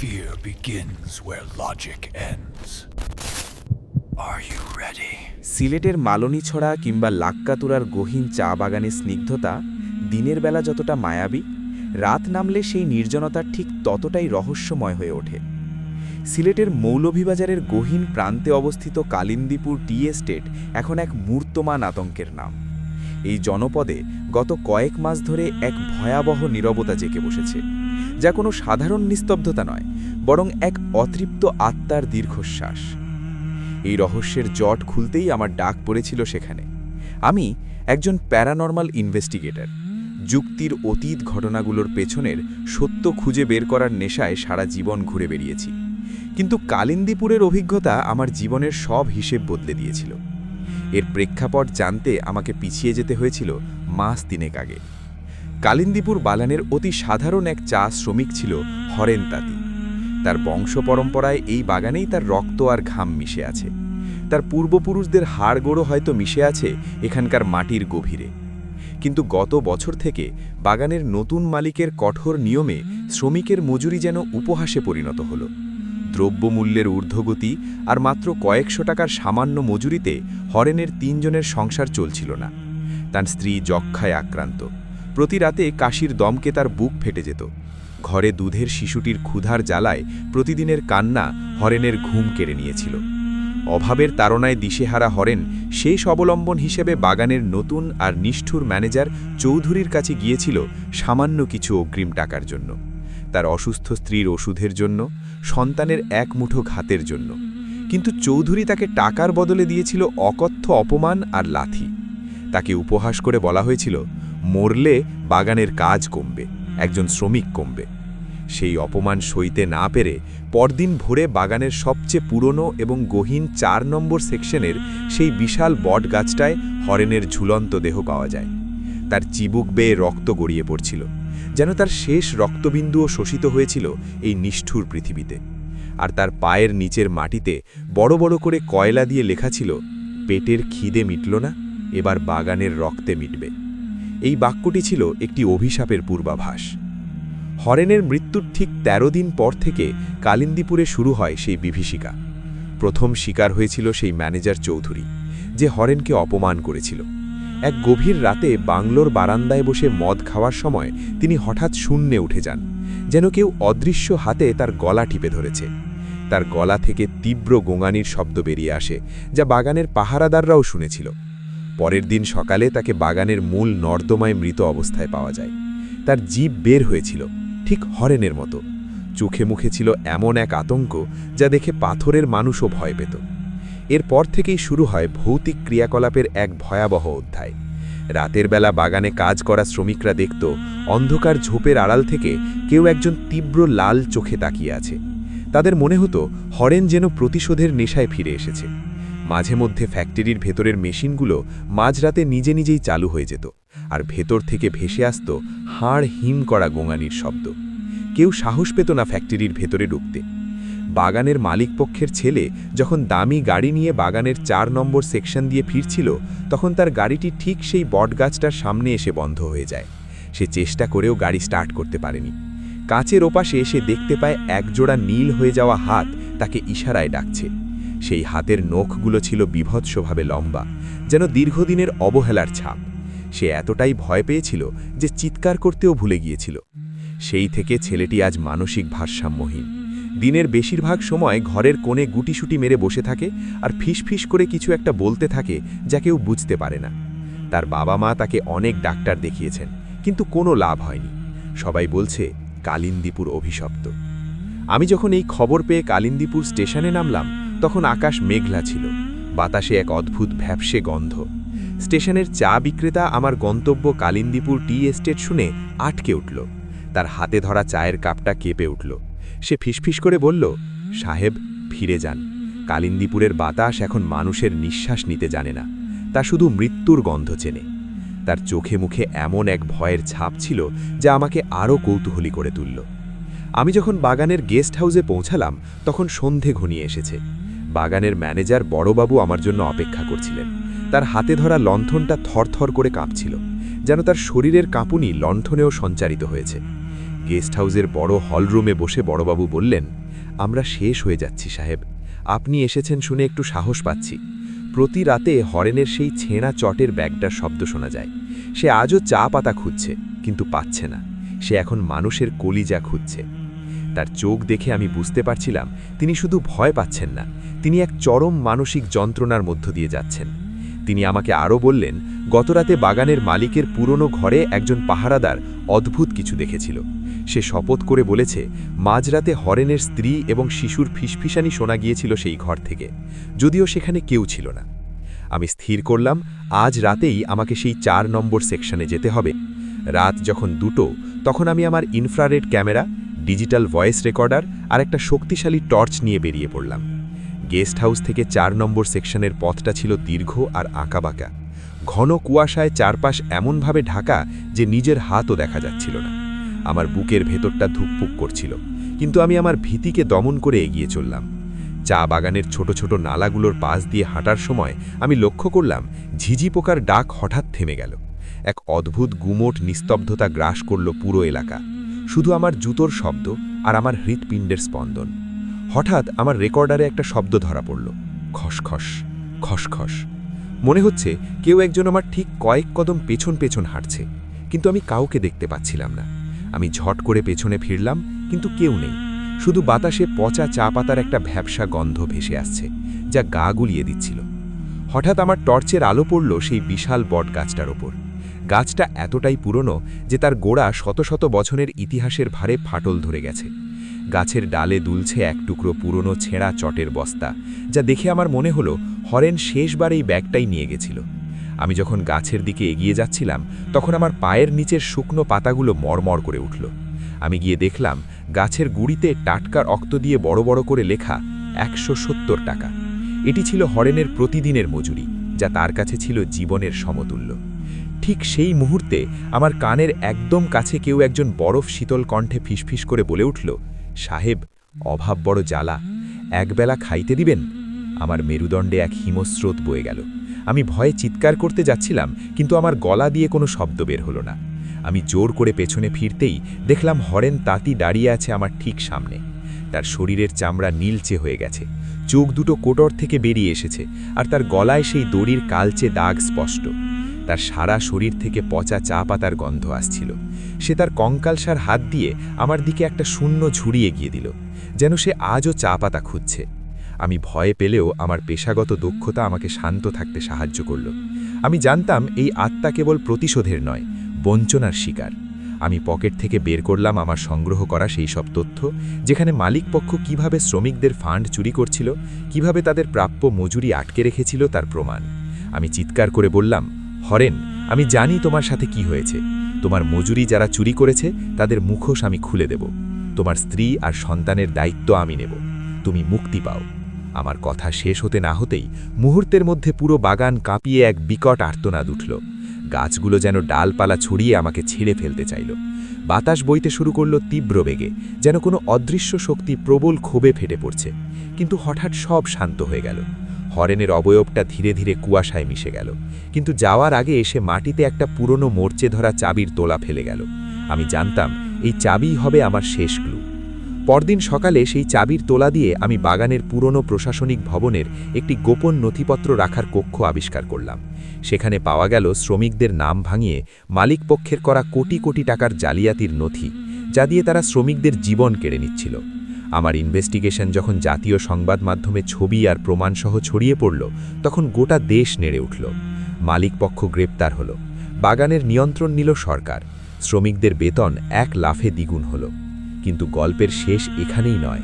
Fear begins where logic ends. Are you ready? সিলেটের মালনীছড়া কিংবা লাক্কাতুরার গহীন চা বাগানের স্নিগ্ধতা দিনের বেলা যতটা মায়াবী, রাত নামলে সেই নির্জনতা ঠিক ততটাই রহস্যময় হয়ে ওঠে সিলেটের মৌলভীবাজারের গহীন প্রান্তে অবস্থিত কালিন্দিপুর টি এস্টেট এখন এক মূর্তমান আতঙ্কের নাম এই জনপদে গত কয়েক মাস ধরে এক ভয়াবহ নীরবতা জেঁকে বসেছে, যা কোনো সাধারণ নিস্তব্ধতা নয়, বরং এক অতৃপ্ত আত্মার দীর্ঘশ্বাস। এই রহস্যের জট খুলতেই আমার ডাক পড়েছিল সেখানে। আমি একজন প্যারানর্মাল ইনভেস্টিগেটর। যুক্তির অতীত ঘটনাগুলোর পেছনের সত্য খুঁজে বের করার নেশায় সারা জীবন ঘুরে বেরিয়েছি কিন্তু কালিন্দীপুরের অভিজ্ঞতা আমার জীবনের সব হিসেব বদলে দিয়েছিল। এর প্রেক্ষাপট জানতে আমাকে পিছিয়ে যেতে হয়েছিল মাস তিনেক আগে। কালিন্দিপুর বালানের অতি সাধারণ এক চা শ্রমিক ছিল হরেন তাঁতি। তার বংশ পরম্পরায় এই বাগানেই তার রক্ত আর ঘাম মিশে আছে। তার পূর্বপুরুষদের হাড়গোড়ো হয়তো মিশে আছে এখানকার মাটির গভীরে। কিন্তু গত বছর থেকে বাগানের নতুন মালিকের কঠোর নিয়মে শ্রমিকের মজুরি যেন উপহাসে পরিণত হল। দ্রব্যমূল্যের ঊর্ধ্বগতি আর মাত্র কয়েকশো টাকার সামান্য মজুরিতে হরেনের তিনজনের সংসার চলছিল না। তার স্ত্রী যক্ষায় আক্রান্ত। প্রতি রাতে কাশির দমকে তার বুক ফেটে যেত। ঘরে দুধের শিশুটির ক্ষুধার জ্বালায় প্রতিদিনের কান্না হরেনের ঘুম কেড়ে নিয়েছিল। অভাবের তাড়নায় দিশেহারা হরেন শেষ অবলম্বন হিসেবে বাগানের নতুন আর নিষ্ঠুর ম্যানেজার চৌধুরীর কাছে গিয়েছিল সামান্য কিছু অগ্রিম টাকার জন্য। তার অসুস্থ স্ত্রীর ওষুধের জন্য সন্তানের এক মুঠো ঘাতের জন্য। কিন্তু চৌধুরী তাকে টাকার বদলে দিয়েছিল অকথ্য অপমান আর লাথি। তাকে উপহাস করে বলা হয়েছিল, মরলে বাগানের কাজ কমবে, একজন শ্রমিক কমবে। সেই অপমান সইতে না পেরে পরদিন ভোরে বাগানের সবচেয়ে পুরনো এবং গহীন চার নম্বর সেকশনের সেই বিশাল বট গাছটায় হরেনের ঝুলন্ত দেহ পাওয়া যায়। তার চিবুক বেয়ে রক্ত গড়িয়ে পড়ছিল। যেন তার শেষ রক্তবিন্দুও শোষিত হয়েছিল এই নিষ্ঠুর পৃথিবীতে। আর তার পায়ের নিচের মাটিতে বড় বড় করে কয়লা দিয়ে লেখা ছিল, পেটের খিদে মিটল না, এবার বাগানের রক্তে মিটবে। এই বাক্যটি ছিল একটি অভিশাপের পূর্বাভাস। হরেনের মৃত্যুর ঠিক ১৩ দিন পর থেকে কালিন্দিপুরে শুরু হয় সেই বিভীষিকা। প্রথম শিকার হয়েছিল সেই ম্যানেজার চৌধুরী, যে হরেনকে অপমান করেছিল। এক গভীর রাতে বাংলোর বারান্দায় বসে মদ খাওয়ার সময় তিনি হঠাৎ শূন্যে উঠে যান, যেন কেউ অদৃশ্য হাতে তার গলা টিপে ধরেছে। তার গলা থেকে তীব্র গোঙানির শব্দ বেরিয়ে আসে, যা বাগানের পাহারাদাররাও শুনেছিল। পরের দিন সকালে তাকে বাগানের মূল নর্দমায় মৃত অবস্থায় পাওয়া যায়। তার জীব বের হয়েছিল, ঠিক হরেনের মতো। চোখে মুখে ছিল এমন এক আতঙ্ক যা দেখে পাথরের মানুষও ভয় পেত। এরপর থেকেই শুরু হয় ভৌতিক ক্রিয়াকলাপের এক ভয়াবহ অধ্যায়। রাতের বেলা বাগানে কাজ করা শ্রমিকরা দেখত, অন্ধকার ঝোপের আড়াল থেকে কেউ একজন তীব্র লাল চোখে তাকিয়ে আছে। তাদের মনে হতো, হরেন যেন প্রতিশোধের নেশায় ফিরে এসেছে। মাঝে মধ্যে ফ্যাক্টরির ভেতরের মেশিনগুলো মাঝরাতে নিজে নিজেই চালু হয়ে যেত, আর ভেতর থেকে ভেসে আসত হাড় হিম করা গোঙানির শব্দ। কেউ সাহস পেত না ফ্যাক্টরির ভেতরে ঢুকতে। বাগানের মালিকপক্ষের ছেলে যখন দামি গাড়ি নিয়ে বাগানের চার নম্বর সেকশন দিয়ে ফিরছিল, তখন তার গাড়িটি ঠিক সেই বটগাছটার সামনে এসে বন্ধ হয়ে যায়। সে চেষ্টা করেও গাড়ি স্টার্ট করতে পারেনি। কাঁচের ওপাশে এসে দেখতে পায় একজোড়া নীল হয়ে যাওয়া হাত তাকে ইশারায় ডাকছে। সেই হাতের নখগুলো ছিল বিভৎসভাবে লম্বা, যেন দীর্ঘদিনের অবহেলার ছাপ। সে এতটাই ভয় পেয়েছিল যে চিৎকার করতেও ভুলে গিয়েছিল। সেই থেকে ছেলেটি আজ মানসিক ভারসাম্যহীন। দিনের বেশিরভাগ সময় ঘরের কোণে গুটিসুটি মেরে বসে থাকে আর ফিসফিস করে কিছু একটা বলতে থাকে যা কেউ বুঝতে পারে না। তার বাবা মা তাকে অনেক ডাক্তার দেখিয়েছেন, কিন্তু কোনো লাভ হয়নি। সবাই বলছে, কালিন্দিপুর অভিশপ্ত। আমি যখন এই খবর পেয়ে কালিন্দিপুর স্টেশনে নামলাম, তখন আকাশ মেঘলা ছিল। বাতাসে এক অদ্ভুত ভ্যাপসে গন্ধ। স্টেশনের চা বিক্রেতা আমার গন্তব্য কালিন্দিপুর টি এস্টেট শুনে আটকে উঠল। তার হাতে ধরা চায়ের কাপটা কেঁপে উঠল। সে ফিসফিস করে বলল, সাহেব, ফিরে যান। কালিন্দীপুরের বাতাস এখন মানুষের নিঃশ্বাস নিতে জানে না। তা শুধু মৃত্যুর গন্ধ চেনে। তার চোখে মুখে এমন এক ভয়ের ছাপ ছিল যা আমাকে আরও কৌতূহলী করে তুলল। আমি যখন বাগানের গেস্ট হাউসে পৌঁছালাম, তখন সন্ধে ঘনিয়ে এসেছে। বাগানের ম্যানেজার বড়বাবু আমার জন্য অপেক্ষা করছিলেন। তার হাতে ধরা লণ্ঠনটা থরথর করে কাঁপছিল, যেন তার শরীরের কাঁপুনি লণ্ঠনেও সঞ্চারিত হয়েছে। গেস্ট হাউসের বড় হলরুমে বসে বড়বাবু বললেন, আমরা শেষ হয়ে যাচ্ছি সাহেব। আপনি এসেছেন শুনে একটু সাহস পাচ্ছি। প্রতি রাতে হরেনের সেই ছেঁড়া চটের ব্যাগটার শব্দ শোনা যায়। সে আজও চা পাতা খুঁজছে, কিন্তু পাচ্ছে না। সে এখন মানুষের কলিজা খুঁজছে। তার চোখ দেখে আমি বুঝতে পারছিলাম, তিনি শুধু ভয় পাচ্ছেন না, তিনি এক চরম মানসিক যন্ত্রণার মধ্য দিয়ে যাচ্ছেন। তিনি আমাকে আরও বললেন, গতরাতে বাগানের মালিকের পুরনো ঘরে একজন পাহারাদার অদ্ভুত কিছু দেখেছিল। সে শপথ করে বলেছে, মাঝরাতে হরেনের স্ত্রী এবং শিশুর ফিসফিসানি শোনা গিয়েছিল সেই ঘর থেকে। যদিও সেখানে কেউ ছিল না। আমি স্থির করলাম, আজ রাতেই আমাকে সেই চার নম্বর সেকশনে যেতে হবে। রাত যখন দুটো, তখন আমি আমার infrared camera, digital voice recorder আর একটা শক্তিশালী টর্চ নিয়ে বেরিয়ে পড়লাম। গেস্ট হাউস থেকে চার নম্বর সেকশনের পথটা ছিল দীর্ঘ আর আঁকাবাঁকা। ঘন কুয়াশায় চারপাশ এমনভাবে ঢাকা যে নিজের হাতও দেখা যাচ্ছিল না। আমার বুকের ভেতরটা ধুকপুক করছিল, কিন্তু আমি আমার ভীতিকে দমন করে এগিয়ে চললাম। চা বাগানের ছোট ছোট নালাগুলোর পাশ দিয়ে হাঁটার সময় আমি লক্ষ্য করলাম, ঝিঝি পোকার ডাক হঠাৎ থেমে গেল। এক অদ্ভুত গুমোট নিস্তব্ধতা গ্রাস করল পুরো এলাকা। শুধু আমার জুতোর শব্দ আর আমার হৃৎপিণ্ডের স্পন্দন। হঠাৎ আমার রেকর্ডারে একটা শব্দ ধরা পড়ল। খসখস খসখস মনে হচ্ছে কেউ একজন আমার ঠিক কয়েক কদম পেছন পেছন হাঁটছে, কিন্তু আমি কাউকে দেখতে পাচ্ছিলাম না। আমি ঝট করে পেছনে ফিরলাম, কিন্তু কেউ নেই। শুধু বাতাসে পচা চা পাতার একটা ভ্যাবসা গন্ধ ভেসে আসছে, যা গা গুলিয়ে দিচ্ছিল। হঠাৎ আমার টর্চের আলো পড়ল সেই বিশাল বট গাছটার ওপর। গাছটা এতটাই পুরনো যে তার গোড়া শত শত বছরের ইতিহাসের ভারে ফাটল ধরে গেছে। গাছের ডালে দুলছে এক টুকরো পুরনো ছেঁড়া চটের বস্তা, যা দেখে আমার মনে হলো হরেন শেষবার এই ব্যাগটাই নিয়ে গেছিল। আমি যখন গাছের দিকে এগিয়ে যাচ্ছিলাম, তখন আমার পায়ের নিচের শুকনো পাতাগুলো মরমর করে উঠল। আমি গিয়ে দেখলাম, গাছের গুড়িতে টাটকা রক্ত দিয়ে বড় বড় করে লেখা একশো সত্তর টাকা। এটি ছিল হরেনের প্রতিদিনের মজুরি, যা তার কাছে ছিল জীবনের সমতুল্য। ঠিক সেই মুহূর্তে আমার কানের একদম কাছে কেউ একজন বরফ শীতল কণ্ঠে ফিসফিস করে বলে উঠল সাহেব, অভাব বড় জ্বালা। একবেলা খাইতে দিবেন? আমার মেরুদণ্ডে এক হিমস্রোত বয়ে গেল। আমি ভয়ে চিৎকার করতে যাচ্ছিলাম, কিন্তু আমার গলা দিয়ে কোনো শব্দ বের হলো না। আমি জোর করে পেছনে ফিরতেই দেখলাম হরেন তাঁতি দাঁড়িয়ে আছে আমার ঠিক সামনে। তার শরীরের চামড়া নীলচে হয়ে গেছে। চোখ দুটো কোটর থেকে বেরিয়ে এসেছে, আর তার গলায় সেই দড়ির কালচে দাগ স্পষ্ট। তার সারা শরীর থেকে পচা চা পাতার গন্ধ আসছিল। সে তার কঙ্কালসার হাত দিয়ে আমার দিকে একটা শূন্য ঝুড়ি এগিয়ে দিল, যেন সে আজও চা পাতা খুঁজছে। আমি ভয়ে পেলেও আমার পেশাগত দক্ষতা আমাকে শান্ত থাকতে সাহায্য করল। আমি জানতাম এই আত্মা কেবল প্রতিশোধের নয়, বঞ্চনার শিকার। আমি পকেট থেকে বের করলাম আমার সংগ্রহ করা সেই সব তথ্য, যেখানে মালিকপক্ষ কীভাবে শ্রমিকদের ফান্ড চুরি করছিল, কীভাবে তাদের প্রাপ্য মজুরি আটকে রেখেছিল তার প্রমাণ। আমি চিৎকার করে বললাম হরেন আমি জানি তোমার সাথে কি হয়েছে। তোমার মজুরি যারা চুরি করেছে, তাদের মুখোশ আমি খুলে দেব। তোমার স্ত্রী আর সন্তানের দায়িত্ব আমি নেব। তুমি মুক্তি পাও। আমার কথা শেষ হতে না হতেই মুহূর্তের মধ্যে পুরো বাগান কাঁপিয়ে এক বিকট আর্তনাদ উঠল। গাছগুলো যেন ডালপালা ছড়িয়ে আমাকে ছিঁড়ে ফেলতে চাইল। বাতাস বইতে শুরু করল তীব্র বেগে, যেন কোনো অদৃশ্য শক্তি প্রবল ক্ষোভে ফেটে পড়ছে। কিন্তু হঠাৎ সব শান্ত হয়ে গেল। হরেনের অবয়বটা ধীরে ধীরে কুয়াশায় মিশে গেল। কিন্তু যাওয়ার আগে এসে মাটিতে একটা পুরনো মোর্চে ধরা চাবির তোলা ফেলে গেল। আমি জানতাম, এই চাবিই হবে আমার শেষ ক্লু। পরদিন সকালে সেই চাবির তোলা দিয়ে আমি বাগানের পুরনো প্রশাসনিক ভবনের একটি গোপন নথিপত্র রাখার কক্ষ আবিষ্কার করলাম। সেখানে পাওয়া গেল শ্রমিকদের নাম ভাঙিয়ে মালিকপক্ষের করা কোটি কোটি টাকার জালিয়াতির নথি, যা দিয়ে তারা শ্রমিকদের জীবন কেড়ে নিচ্ছিল। আমার ইনভেস্টিগেশন যখন জাতীয় সংবাদ মাধ্যমে ছবি আর প্রমাণসহ ছড়িয়ে পড়ল, তখন গোটা দেশ নেড়ে উঠল। মালিকপক্ষ গ্রেপ্তার হলো। বাগানের নিয়ন্ত্রণ নিল সরকার। শ্রমিকদের বেতন এক লাফে দ্বিগুণ হলো। কিন্তু গল্পের শেষ এখানেই নয়।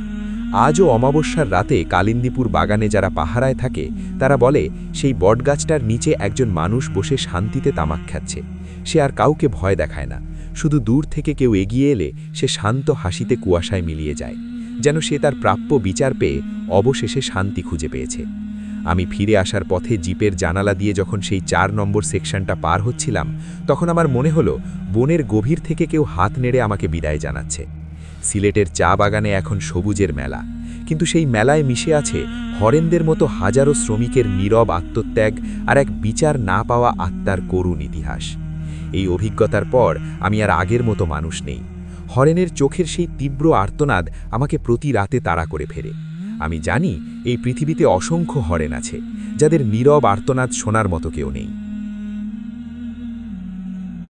আজও অমাবস্যার রাতে কালিন্দিপুর বাগানে যারা পাহারায় থাকে, তারা বলে, সেই বটগাছটার নিচে একজন মানুষ বসে শান্তিতে তামাক খাচ্ছে। সে আর কাউকে ভয় দেখায় না। শুধু দূর থেকে কেউ এগিয়ে এলে সে শান্ত হাসিতে কুয়াশায় মিলিয়ে যায়। যেন সে তার প্রাপ্য বিচার পেয়ে অবশেষে শান্তি খুঁজে পেয়েছে। আমি ফিরে আসার পথে জিপের জানালা দিয়ে যখন সেই চার নম্বর সেকশনটা পার হচ্ছিলাম, তখন আমার মনে হলো, বনের গভীর থেকে কেউ হাত নেড়ে আমাকে বিদায় জানাচ্ছে। সিলেটের চা বাগানে এখন সবুজের মেলা, কিন্তু সেই মেলায় মিশে আছে হরেনদের মতো হাজারো শ্রমিকের নীরব আত্মত্যাগ আর এক বিচার না পাওয়া আত্মার করুণ ইতিহাস। এই অভিজ্ঞতার পর আমি আর আগের মতো মানুষ নেই। হরেনের চোখের সেই তীব্র আর্তনাদ আমাকে প্রতি রাতে তাড়া করে ফেরে। আমি জানি এই পৃথিবীতে অসংখ্য হরেন আছে, যাদের নীরব আর্তনাদ শোনার মতো কেউ নেই।